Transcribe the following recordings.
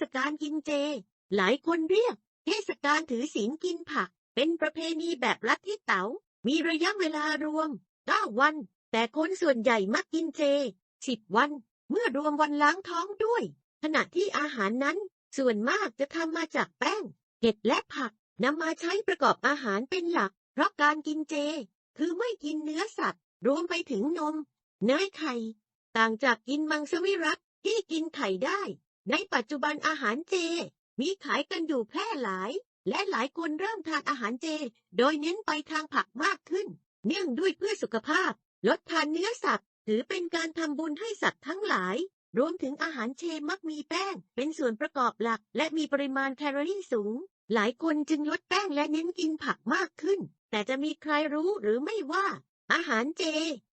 ศกาลกินเจ หลายคนเรียก เทศกาลถือศีลกินผัก เป็นประเพณีแบบลัทธิเต๋า มีระยะเวลารวม 9 วัน แต่คนส่วนใหญ่มักกินเจ 10 วัน เมื่อรวมวันล้างท้องด้วย ขณะที่อาหารนั้น ส่วนมากจะทำมาจากแป้ง เห็ดและผักนำมาใช้ประกอบอาหารเป็นหลัก เพราะการกินเจ คือไม่กินเนื้อสัตว์ รวมไปถึงนม เนยไข่ ต่างจากกินมังสวิรัตที่กินไข่ได้ ในปัจจุบันอาหารเจ มีขายกันอยู่แพร่หลาย และหลายคนเริ่มทานอาหารเจ โดยเน้นไปทางผักมากขึ้น เนื่องด้วยเพื่อสุขภาพ ลดทานเนื้อสัตว์ ถือเป็นการทำบุญให้สัตว์ทั้งหลาย รวมถึงอาหารเจมักมีแป้ง เป็นส่วนประกอบหลัก และมีปริมาณแคลอรี่สูง หลายคนจึงลดแป้งและเน้นกินผักมากขึ้น แต่จะมีใครรู้หรือไม่ว่า อาหารเจ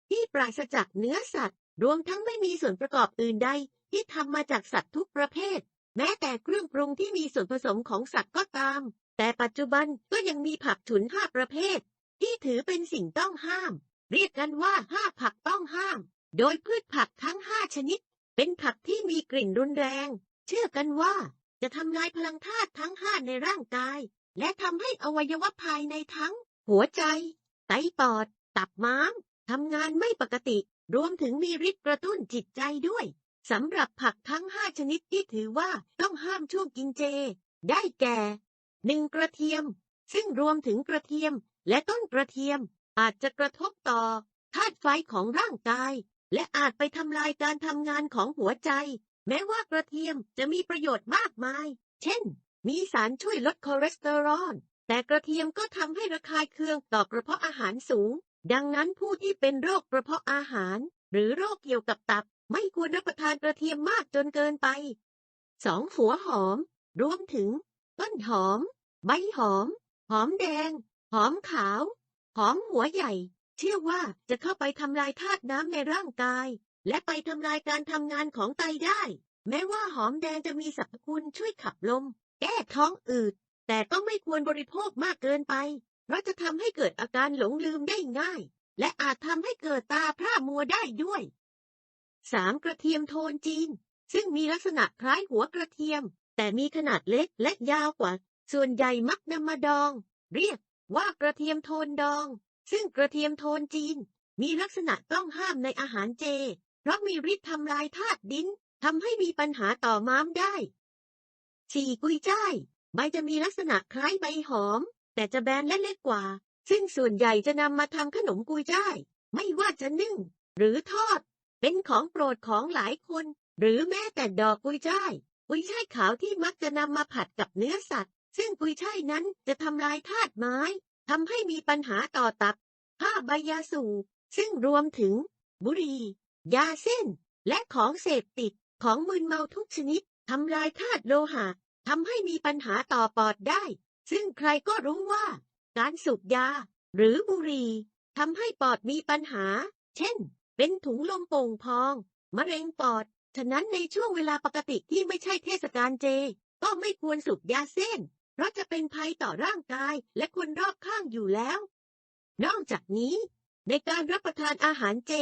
ที่ปราศจากเนื้อสัตว์ รวมทั้งไม่มีส่วนประกอบอื่นใดที่ทำมาจากสัตว์ทุกประเภท แม้แต่เครื่องปรุงที่มีส่วนผสมของสัตว์ก็ตาม แต่ปัจจุบันก็ยังมีผักฉุนห้าประเภท ที่ถือเป็นสิ่งต้องห้าม เรียกกันว่าห้าผักต้องห้าม โดยพืชผักทั้งห้าชนิด เป็นผักที่มีกลิ่นรุนแรง เชื่อกันว่าจะทำลายพลังธาตุทั้งห้าในร่างกาย และทำให้อวัยวะภายในทั้ง หัวใจ ไตปอด ตับม้ามทำงานไม่ปกติ รวมถึงมีฤทธิ์กระตุ้นจิตใจด้วยสำหรับผักทั้งห้าชนิดที่ถือว่าต้องห้ามช่วงกินเจ ได้แก่หนึ่งกระเทียม ซึ่งรวมถึงกระเทียมและต้นกระเทียม อาจจะกระทบต่อธาตุไฟของร่างกาย และอาจไปทำลายการทำงานของหัวใจ แม้ว่ากระเทียมจะมีประโยชน์มากมาย เช่น มีสารช่วยลดคอเลสเตอรอลแต่กระเทียมก็ทำให้ระคายเคืองต่อกระเพาะอาหารสูง ดังนั้นผู้ที่เป็นโรคกระเพาะอาหาร หรือโรคเกี่ยวกับตับ ไม่ควรรับประทานกระเทียมมากจนเกินไป 2. หัวหอม รวมถึง ต้นหอม ใบหอม หอมแดง หอมขาว หอมหัวใหญ่ เชื่อว่าจะเข้าไปทำลายธาตุน้ำในร่างกาย และไปทำลายการทำงานของไตได้ แม้ว่าหอมแดงจะมีสรรพคุณช่วยขับลม แก้ท้องอืด แต่ก็ไม่ควรบริโภคมากเกินไป ราะจะทำให้เกิดอาการหลงลืมได้ง่าย และอาจทำให้เกิดตาพร่ามัวได้ด้วย 3. กระเทียมโทนจีน ซึ่งมีลักษณะคล้ายหัวกระเทียม แต่มีขนาดเล็กและยาวกว่า ส่วนใหญ่มักนำมาดอง เรียกว่ากระเทียมโทนดอง ซึ่งกระเทียมโทนจีน มีลักษณะต้องห้ามในอาหารเจ เพราะมีฤทธิ์ทำลายธาตุดินทำให้มีปัญหาต่อม้ามได้ 4. กุยจ้าย ใบจะมีลักษณะคล้ายใบหอม แต่จะแบนและเล็กกว่า ซึ่งส่วนใหญ่จะนำมาทำขนมกุยจ้าย ไม่ว่าจะนึ่ง หรือทอด เป็นของโปรดของหลายคน หรือแม้แต่ดอกกุยจ้าย กุยช่ายขาวที่มักจะนำมาผัดกับเนื้อสัตว์ ซึ่งกุยช่ายนั้นจะทำลายธาตุไม้ทำให้มีปัญหาต่อตับผ้าใบยาสูบซึ่งรวมถึง บุหรี่ ยาเส้น และของเสพติดของมึนเมาทุกชนิดทำลายธาตุโลหะทำให้มีปัญหาต่อปอดได้ ซึ่งใครก็รู้ว่า การสูบยา หรือบุหรี่ทำให้ปอดมีปัญหา เช่น เป็นถุงลมโป่งพอง มะเร็งปอด ฉะนั้นในช่วงเวลาปกติที่ไม่ใช่เทศกาลเจ ก็ไม่ควรสูบยาเส้น เพราะจะเป็นภัยต่อร่างกายและคนรอบข้างอยู่แล้ว นอกจากนี้ ในการรับประทานอาหารเจ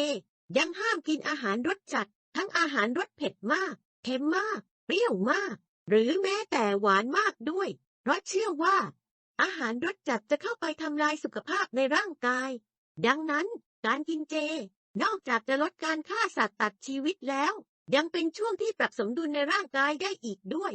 ยังห้ามกินอาหารรสจัด ทั้งอาหารรสเผ็ดมาก เค็มมาก เปรี้ยวมาก หรือแม้แต่หวานมากด้วย ราะเชื่อว่า อาหารรสจัดจะเข้าไปทำลายสุขภาพในร่างกาย ดังนั้นการกินเจ นอกจากจะลดการฆ่าสัตว์ตัดชีวิตแล้ว ยังเป็นช่วงที่ปรับสมดุลในร่างกายได้อีกด้วย